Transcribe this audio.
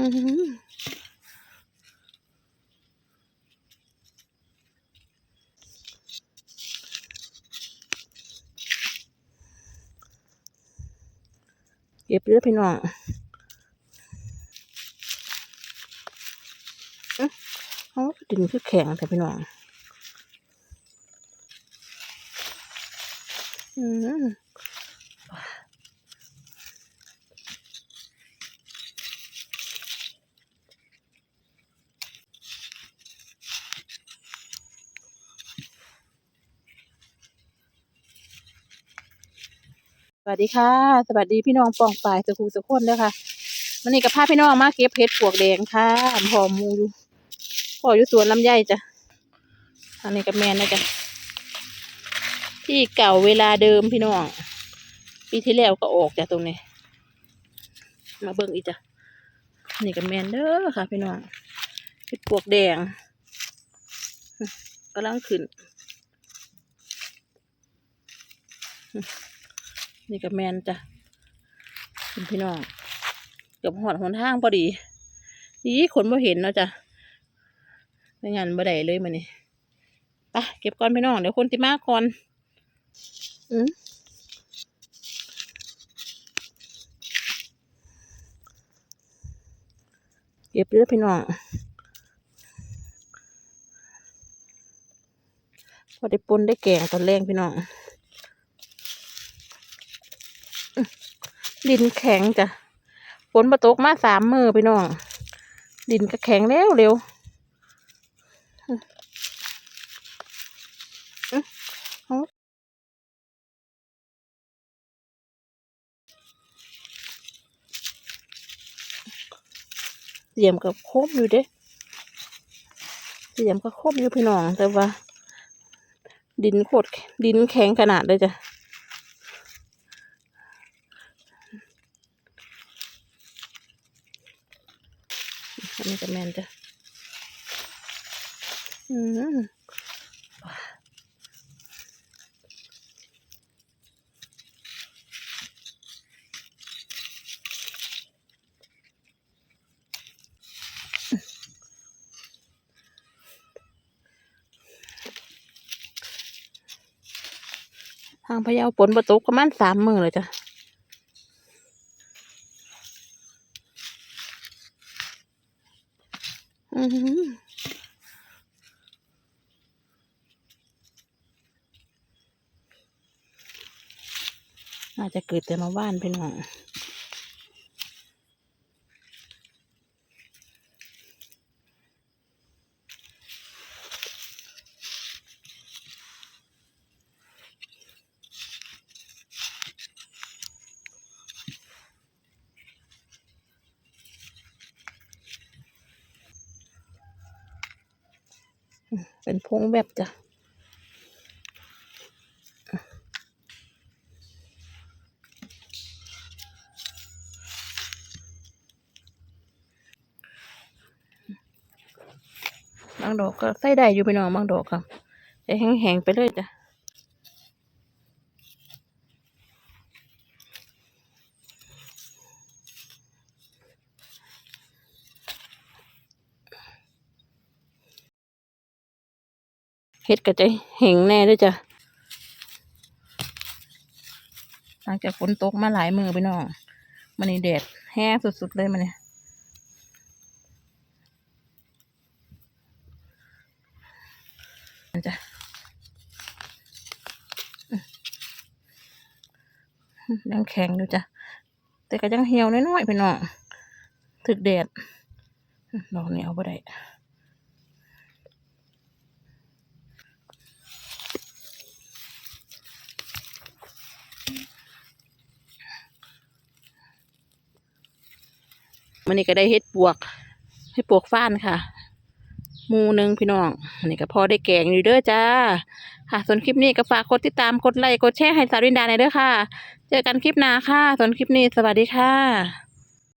อือเก็บเยอะพี่น้องอื้อเขาดินคือแข็งแต่พี่น้อง อืม สวัสดีค่ะ สวัสดีพี่น้องปองปายสุขุสุขคนเด้อค่ะวันนี้กับพาพี่น้องมาเก็บเห็ดปวกแดงค่ะพอหมูอยู่พออยู่สวนลำไยจ้ะอันนี้กับแมนนะจ้ะที่เก่าเวลาเดิมพี่น้อง ปีที่แล้วก็ออกจากตรงนี้ มาเบิ่งอีกจ้ะนี่กับแมนเด้อค่ะ พี่น้องเห็ดปวกแดงกำลังขึ้น นี่กับแมนจ้ะคุณพี่น้องเกับหอดหนทางพอดีดีคนบ่เห็นเนาะจ้ะไม่งั้นบ่ได้เลยมันนี่ไปเก็บก่อนพี่น้องเดี๋ยวคนที่มาก่อนอืมเก็บเยอะพี่น้องพอได้ปนได้แกงตอนแรงพี่น้อง ดินแข็งจ้ะฝนมาตกมาสามมือพี่น้อง ดินก็แข็งแล้วเร็วอื้ออื้อเอาเสียมกับโคบอยู่เด้เสียมกับโคบอยู่พี่น้องแต่ว่า ดินโคตรดินแข็งขนาดเลยจ้ะ อันนี้จะแมนจ้ะอืมทางพะเยาฝนประตกประมาณสามมือเลยจ้ะ อืออน่าจะเกิดแต่มาบ้านพี่น้อง เป็นพงแบบจ้ะบางดอกก็ใส่ได้อยู่ไปน้องบางดอกครับจะแห้งๆไปเลยจ้ะ เฮ็ดก็จะแห้งแน่ด้วยจ้ะหลังจากฝนตกมาหลายมือพี่น้องมันนี่แดดแห้งสุดๆเลยมันเนี่ยมันจะยังแข็งอยู่จ้ะ แต่ก็ยังเหี่ยวน้อยๆพี่น้องถึกแดดดอกนี้เอาไปได้ มันนี่ก็ได้เฮ็ดปวกให้ปวกฟ้านค่ะมูหนึ่งพี่น้องอันนี้ก็พอได้แกงอยู่เด้อจ้า ค่ะส่วนคลิปนี้ก็ฝากกดติดตามกดไลค์กดแชร์ให้สาวรินดาในเด้อค่ะ เจอกันคลิปหน้าค่ะส่วนคลิปนี้สวัสดีค่ะ